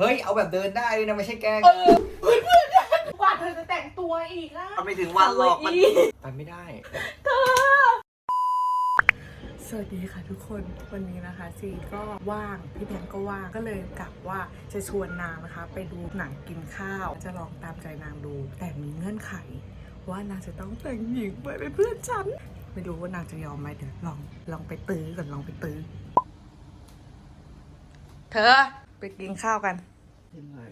เฮ้ยเอาแบบเดินได้เลยนะไม่ใช่แกล้งเออเพื่อนเพื่อนกว่าเธอจะแต่งตัวอีกอะมันไม่ถึงวันหรอกมันไปไม่ได้ สวัสดีค่ะทุกคนวันนี้นะคะซีก็ว่างพี่แดนก็ว่างก็เลยกะว่าจะชวนนางนะคะ ไปดูหนังกินข้าว จะลองตามใจนางดู แต่มีเงื่อนไข ว่านางจะต้องแต่งหญิงไปเป็นเพื่อนฉัน ไม่รู้ว่านางจะยอมไหมเดี๋ยวลองลองไปตื้อก่อนลองไปตื้อเธอไปกินข้าวกัน กินอะไร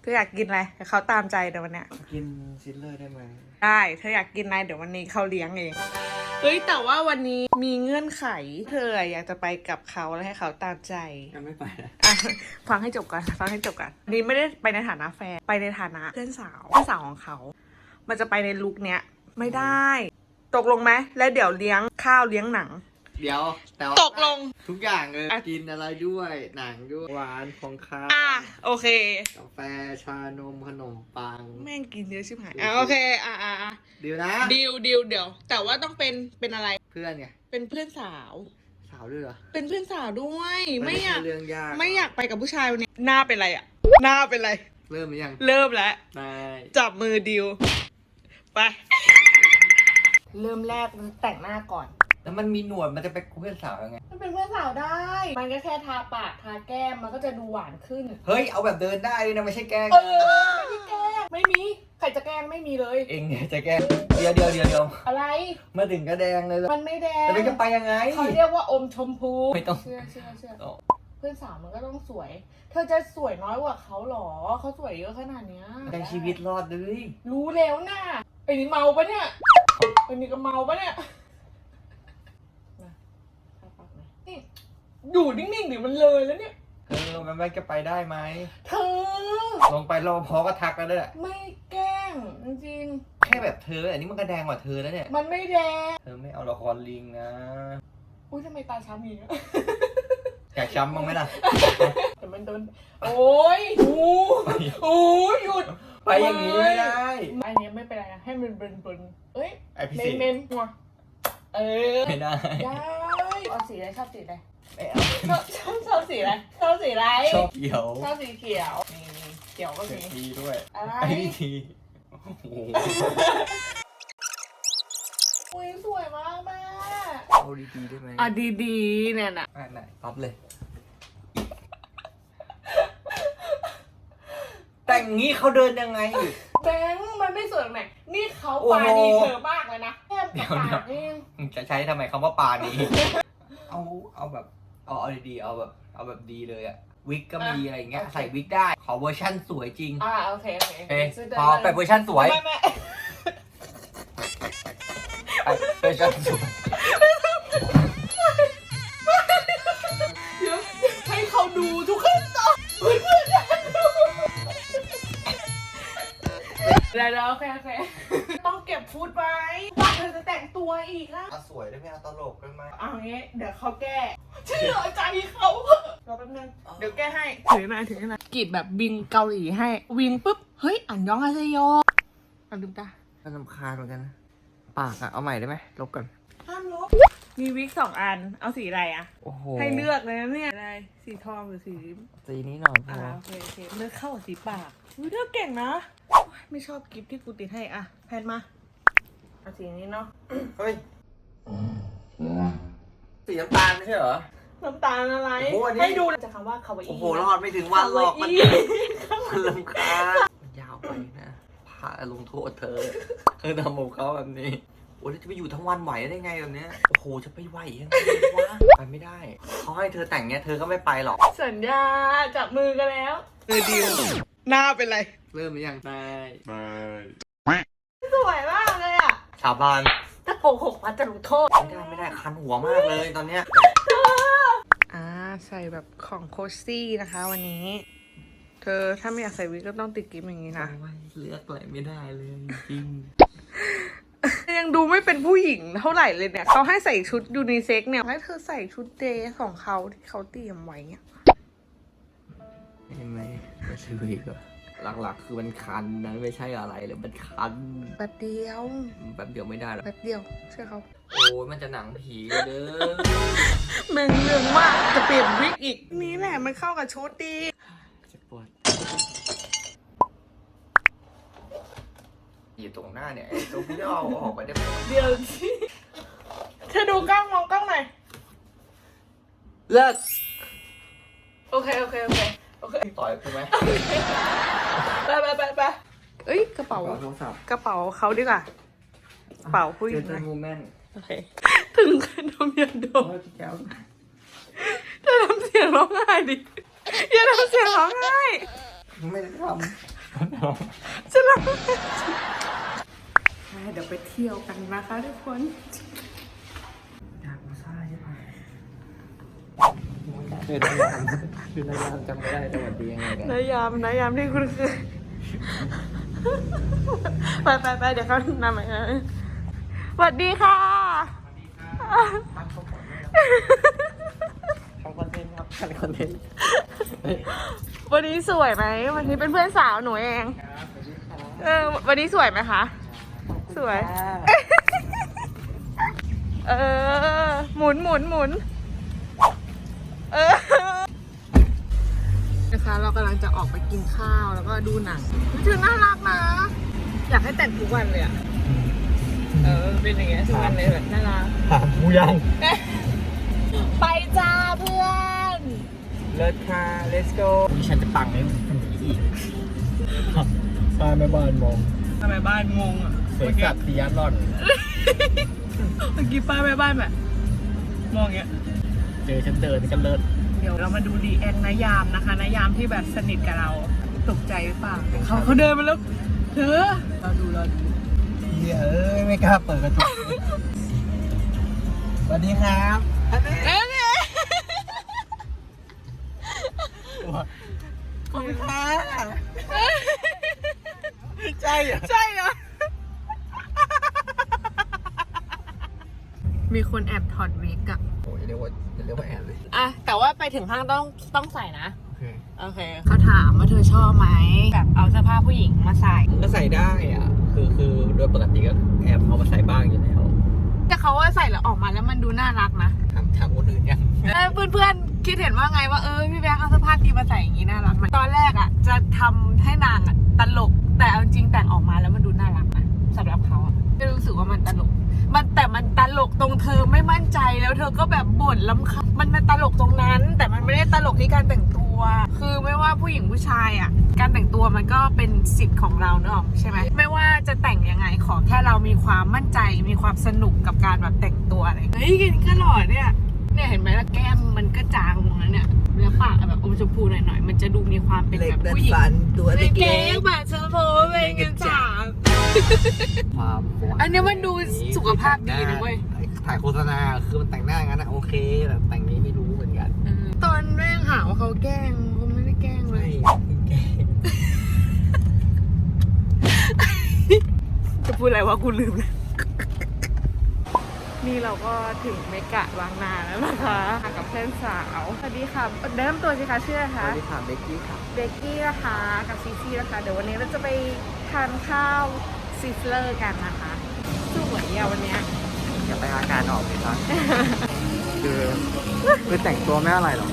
เธออยากกินอะไรเดี๋ยวเขาตามใจเดี๋ยววันเนี้ย กินซิลเลอร์ได้ไหมได้ เธออยากกินอะไรเดี๋ยววันนี้เขาเลี้ยงเอง เฮ้ยแต่ว่าวันนี้มีเงื่อนไข เธออยากจะไปกับเขาแล้วให้เขาตามใจยังไม่ไปนะอะฟังให้จบก่อนฟังให้จบก่อนนี่ไม่ได้ไปในฐานะแฟน ไปในฐานะเพื่อนสาวเพื่อนสาวของเขา มันจะไปในลุคเนี้ย ไม่ได้ ตกลงไหมแล้วเดี๋ยวเลี้ยงข้าวเลี้ยงหนัง เดี๋ยวแต่ว่าตกลง ทุกอย่างเลยอะ กินอะไรด้วยหนังด้วยหวานของข้าวอะโอเค กาแฟชานมขนมปัง แม่งกินเยอะชิบหายอะโอเคอะอะอะเดี๋ยวนะ ดิวดิวเดี๋ยว แต่ว่าต้องเป็นเป็นอะไรเพื่อนไงเป็นเพื่อนสาว สาวด้วยเหรอเป็นเพื่อนสาวด้วย ไม่อยาก นใช่เรื่องยากไม่อยากไปกับผู้ชายวันนี้หน้าเป็นไรอะหน้าเป็นไร เริ่มหรือยังเริ่มแล้วได้จับมือดิว ไป เริ่มแรกแต่งหน้าก่อน แล้วมันมีหนวดมันจะไปเพื่อนสาวยังไง มันเป็นเพื่อนสาวได้ มันก็แค่ทาปากทาแก้มมันก็จะดูหวานขึ้น เฮ้ยเอาแบบเดินได้เลยนะไม่ใช่แกล้งเออไม่ได้แกล้งไม่มีใครจะแกล้งไม่มีเลย เองเนี่ยจะแกล้งเดี๋ยวเดี๋ยวเดี๋ยวเดี๋ยวอะไร มาถึงก็แดงเลยแล้วมันไม่แดงแต่ไม่จะไปยังไง เขาเรียกว่าอมชมพูไม่ต้อง เชื่อเชื่อเชื่ออ๋อเพื่อนสาวมันก็ต้องสวย เธอจะสวยน้อยกว่าเขาเหรอเขาสวยเยอะขนาดเนี้ยได้ชีวิตรอดเลย รู้แล้วน่ะไอ้นี่เมาปะเนี่ยไอ้นี่ก็เมาปะเนี่ยมาทาปากหน่อยนี่ อยู่นิ่งๆดิมันเลยแล้วเนี่ย เออมันไม่จะไปได้ไหม เธอ ลงไปรอพอก็ทักแล้วด้วยไม่แกล้งจริงแค่แบบเธออันนี้มันก็แดงกว่าเธอแล้วเนี่ย ๆมันไม่แดงเธอไม่เอาละครลิงนะอุ้ยทำไมตาช้ำอย่างเงี้ยอยากช้ำบ้างไหมล่ะ แต่มันโดนโอ้ยโอ้ยโอ้ยหยุดไปอย่างนี้ไม่ได้ อันนี้ไม่เป็นไรนะให้มันเป็นเป็นเอ้ยไอพิเมเศนษเมนหัวเออไม่ได้ ได้ เอาสีอะไรชอบสีอะไรไม่เอาชอบชอบชอบสีอะไรชอบสีอะไรชอบเขียวชอบสีเขียวนี่เขียวก็เสีมียทีด้วยอะไร ไอพิธีโอ้โหอุ้ยสวยมากแม่เอาดีๆได้ไหมอะดีๆเนี่ยนะไม่ไม่รับเลย แต่งงี้เขาเดินยังไง แบงค์มันไม่สวยตรงไหนนี่เขาโอ้โหปาดีเธอมากเลยนะแก้มกับปากนี่จะใช้ทำไมคำว่าปานี้ เอาเอาแบบเอาเอาดีๆเอาแบบเอาแบบดีเลยอะวิกก็มีอะไรอย่างเงี้ยใส่วิกได้ขอเวอร์ชั่นสวยจริงอ่าโอเคโอเคเอ้ยซื้ได้พอไปเวอร์ชั่นสวยไม่ไม่ไปเวอร์ชันสวย อีกนะเอาสวยได้ไหมเอาตลกได้ไหมเอางี้เดี๋ยวเขาแก้เชื่อใจเขารอแป๊บนึงเดี๋ยวแก้ให้ถือหน่อยถือหน่อยกรีดแบบวิงเกาหลีให้วิงปุ๊บเฮ้ยอันยองอาเซโยอันลืมตาก็ลำคาญเหมือนกันนะปากอะเอาใหม่ได้ไหมลบก่อนห้ามลบมีวิกสองอันเอาสีอะไรอะโอ้โหให้เลือกเลยนะเนี่ยอะไรสีทองหรือสี สีนี้หน่อยพอ่าอ โอเคโอเคเลือกเข้ากับสีปากอุ้ยเลือกเก่งนะโอ๊ยไม่ชอบกิฟที่กูติดให้อะแพนมา เอาสีนี้เนาะเฮ้ย สีน้ำตาลไม่ใช่เหรอ น้ำตาลอะไร โอ้โหอันนี้ ให้ดูจะคำว่าคาวาอิ โอ้โห รอดไม่ถึงวันหรอกมันคาวาอิมันลำคาญมันยาวไปนะพาลงโทษเธอ เธอทำกับเขาแบบนี้ โอ้แล้วจะไปอยู่ทั้งวันไหวได้ไงแบบเนี้ย โอ้โห จะไปไหวยังไงวะ ไปไม่ได้ เขาให้เธอแต่งเนี้ยเธอก็ไม่ไปหรอก สัญญาจับมือกันแล้วเออดีหน้าเป็นไร เริ่มหรือยังไม่ สวยมากเลยอะ สาบานถ้าโกหกพัดจะลงโทษ ไม่ได้ไม่ได้คันหัวมากเลยตอนเนี้ยอ่าใส่แบบของโคซี่นะคะวันนี้ เธอถ้าไม่อยากใส่วิกก็ต้องติดกิฟต์อย่างนี้นะโอ้ยเลือกอะไรไม่ได้เลยจริง ยังดูไม่เป็นผู้หญิงเท่าไหร่เลยเนี่ยเขาให้ใส่ชุดยูนิเซ็กเนี่ยให้เธอใส่ชุดเดย์ของเขาที่เขาเตรียมไว้เนี่ย เห็นไหมไม่ใช่วิกเหรอ หลักๆ คือมันคันนะไม่ใช่อะไรเลยมันคันแป๊บเดียวแบบเดียวไม่ได้หรอกแป๊บเดียวเชื่อเขาโอ้ยมันจะหนังผีเด้อแม่งเรื่องมากจะเปลี่ยนวิกอีกนี่แหละมันเข้ากับชุดดีเจ็บปวดอยู่ตรงหน้าเนี่ยไอ้ตรงที่เอาออกไปได้ไหมเดี๋ยวสิเธอดูกล้องมองกล้องหน่อยเลิกโอเคโอเคโอเคโอเคต่อยกูไหม ไปไปไปไปเอ้ยกระเป๋า โทรศัพท์กระเป๋าเขาดีกว่า กระเป๋าผู้หญิงเจอนะมูแมนโอเค ถึงขนมยาดมโอ้ยแก้วเธอทำเสียงร้องไห้ดิ อย่าทำเสียงร้องไห้ไม่ได้ทำจะร้องไห้เดี๋ยวไปเที่ยวกันนะคะทุกคนอยากมาซ่าใช่ไหมคือนายามคือนายามจำไม่ได้แต่วันดียังไงกันนายามนายามที่คุณคือ ไปไปไปเดี๋ยวเขานำมาสวัสดีค่ะทำคอนเทนต์ครับทำคอนเทนต์วันนี้สวยไหม วันนี้เป็นเพื่อนสาวหนูเอง เออ วันนี้สวยไหมคะ สวย เออ หมุนหมุนหมุน เออ นะคะ เรา กำลังจะออกไปกินข้าวแล้วก็ดูหนังเธอน่ารักนะ อยากให้แต่งทุกวันเลยอะเออเป็นอย่างเงี้ยทุกวันเลยแบบน่ารักถามกูยัง ไปจ้าเพื่อน เลิศค่ะ let's go นี่ฉันจะปังให้มันเป็นอีกป้าแม่บ้านมองทำไมบ้านงงอะสวยสัตว์ตียัดร่อน เมื่อกี้ป้าแม่บ้านแบบมองอย่างเงี้ย เจอฉันเดินกันเลิศเดี๋ยวเรามาดูดีแอนนายามนะคะนายามที่แบบสนิทกับเราตกใจหรือเปล่าเขาเขาเดินมาแล้วเธอเราดูเราดูเฮ้ยเอ้ยไม่กล้าเปิดกระจกสวัสดีครับเอ๊ะเนี่ยขอบคุณค่ะใช่เหรอใช่เหรอมีคนแอบถอดวิกอะโอ้ย เรียกว่าเรียกว่าแอบเลยอะแต่ว่าไปถึงห้างต้องต้องใส่นะ โอเคโอเคเขาถามว่าเธอชอบไหมแบบเอาเสื้อผ้าผู้หญิงมาใส่ ก็ใส่ได้อะ คือคือโดยปกติก็แอบเอามาใส่บ้างอยู่แล้วแต่เขาว่าใส่แล้วออกมาแล้วมันดูน่ารักนะถามถามคนอื่นยังเออเพื่อนๆคิดเห็นว่าไงว่าเออพี่แบงค์เอาเสื้อผ้าดีมาใส่อย่างนี้น่ารักไหมตอนแรกอะ จะทำให้นางอะตลกแต่เอาจริงแต่งออกมาแล้วมันดูน่ารักนะสำหรับเขาอะไม่รู้สึกว่ามันตลก มันแต่มันตลกตรงเธอไม่มั่นใจแล้วเธอก็แบบบ่นลำคาญมันมันตลกตรงนั้น แต่มันไม่ได้ตลกที่การแต่งตัว คือไม่ว่าผู้หญิงผู้ชายอะ การแต่งตัวมันก็เป็นสิทธิ์ของเราเนอะใช่ไหมไม่ว่าจะแต่งยังไงขอแค่เรามีความมั่นใจ มีความสนุกกับการแบบแต่งตัวอะไรเฮ้ยกินข้าวหล่อเนี่ยเนี่ยเห็นไหมล่ะแก้มมันก็จางลงแล้วเนี่ยแล้วปากอะแบบอมชมพูหน่อยๆมันจะดูมีความเป็นแบบผู้หญิงตัวเล็กๆแบบชมพูเป็นกันจาง ความอันเนี้ยมันดูสุขภาพดีนะเว้ย ถ่ายโฆษณาคือมันแต่งหน้างั้นนะโอเคแต่แต่งนี้ไม่รู้เหมือนกัน ตอนแม่งหาว่าเขาแกล้งเขาไม่ได้แกล้งเลไม่ยแกจะพูดอะไรวะกูลืมเลยนี่เราก็ถึงเมกะบางนาแล้วนะคะมากับเพื่อนสาว สวัสดีค่ะแนะนำตัวสิคะชื่ออะไรสคะวัสดีค่ะเบกกี้ค่ะ เบกกี้นะคะกับซีซี่นะคะ เดี๋ยววันนี้เราจะไปทานข้าว ซิสเลอร์กันนะคะสวยอะวันเนี้ยอย่าไปอาการออกเลยครับ คือคือแต่งตัวไม่อะไรหรอก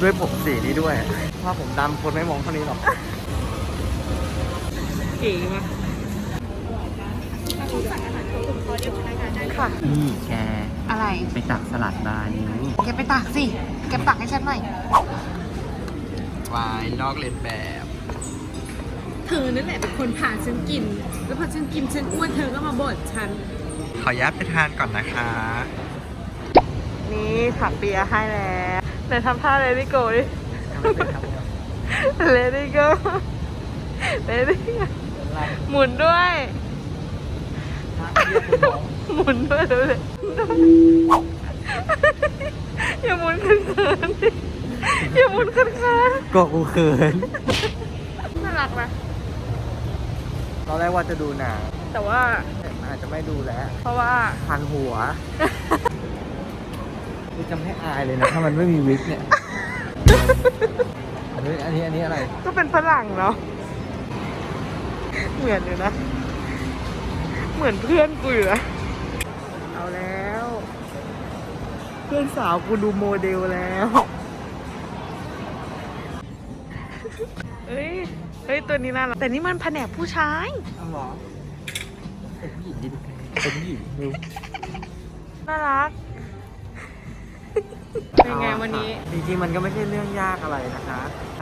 ด้วยผมสีนี้ด้วย ถ้าผมดำคนไม่มองเท่านี้หรอกเก๋มากค่ะ นี่แกอะไร ไปตักสลัดบาร์นี้แกไปตักสิ แกตักให้ฉันหน่อยวายนอกเลนแบบ เธอนั่นแหละเป็นคนพาฉันกิน แล้วพอฉันกินฉันอ้วนเธอก็มาบ่นฉัน ขออนุญาตไปทานก่อนนะคะ นี่ผักเปียให้แล้วไหนทำท่าเลดี้โกดิ เลดี้โกเลดี้หมุนด้วย หมุนด้วยดูเลยอย่าหมุนเขินๆดิอย่าหมุนเขินก็กูเขิน ๆน่ารักนะ ตอนแรกว่าจะดูหนังแต่ว่าแต่อาจจะไม่ดูแล้ว เพราะว่าพันหัวคือจำให้อายเลยนะ ถ้ามันไม่มีวิกเนี่ยอันนี้อันนี้อันนี้อะไร ก็เป็นฝรั่งเนาะเหมือนอยู่นะ เหมือนเพื่อนกูอยู่นะเอาแล้ว เพื่อนสาวกูดูโมเดลแล้วเฮ้ย เฮ้ย ตัวนี้น่ารักแต่นี่มันแผนกผู้ชาย เอาหรอเป็นผู้หญิงดิเป็นผู้หญิงดูน่ารัก เป็นไงวันนี้ จริงๆมันก็ไม่ใช่เรื่องยากอะไรนะคะ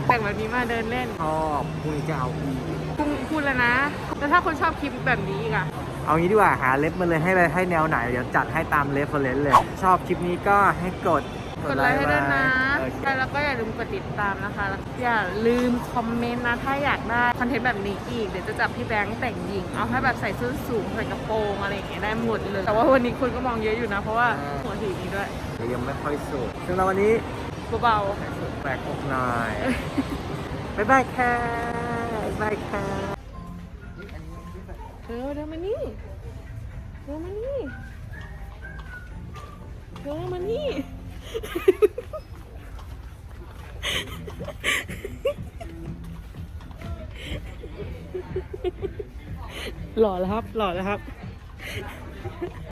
แต่งแบบนี้มาเดินเล่น ชอบคุยจะเอาอีกพูดพูดแล้วนะ แล้วถ้าคนชอบคลิปแบบนี้อีกอะเอางี้ดีกว่าหาเล็บมาเลยให้เลยให้แนวไหน เดี๋ยวจัดให้ตามเรฟเฟรนซ์เลย ชอบคลิปนี้ก็ให้กดกดไลค์ให้ด้วยนะโอเคใช่แล้วก็อย่าลืมกดติดตามนะคะแล้วอย่าลืมคอมเมนต์นะ ถ้าอยากได้คอนเทนต์แบบนี้อีก เดี๋ยวจะจับพี่แบงค์แต่งหญิง เอาให้แบบใส่ส้นสูงใส่กระโปรงอะไรอย่างเงี้ยได้หมดเลย แต่ว่าวันนี้คนก็มองเยอะอยู่นะ เพราะว่าหัวสีนี้ด้วยยังไม่ค่อยสุดซึ่งเราวันนี้เบาแปลกอกหน่อยบ๊ายบายค่ะบ๊ายบายค่ะๆเธอเดินมานี่เดินมานี่เดินมานี่ หล่อแล้วครับ หล่อแล้วครับ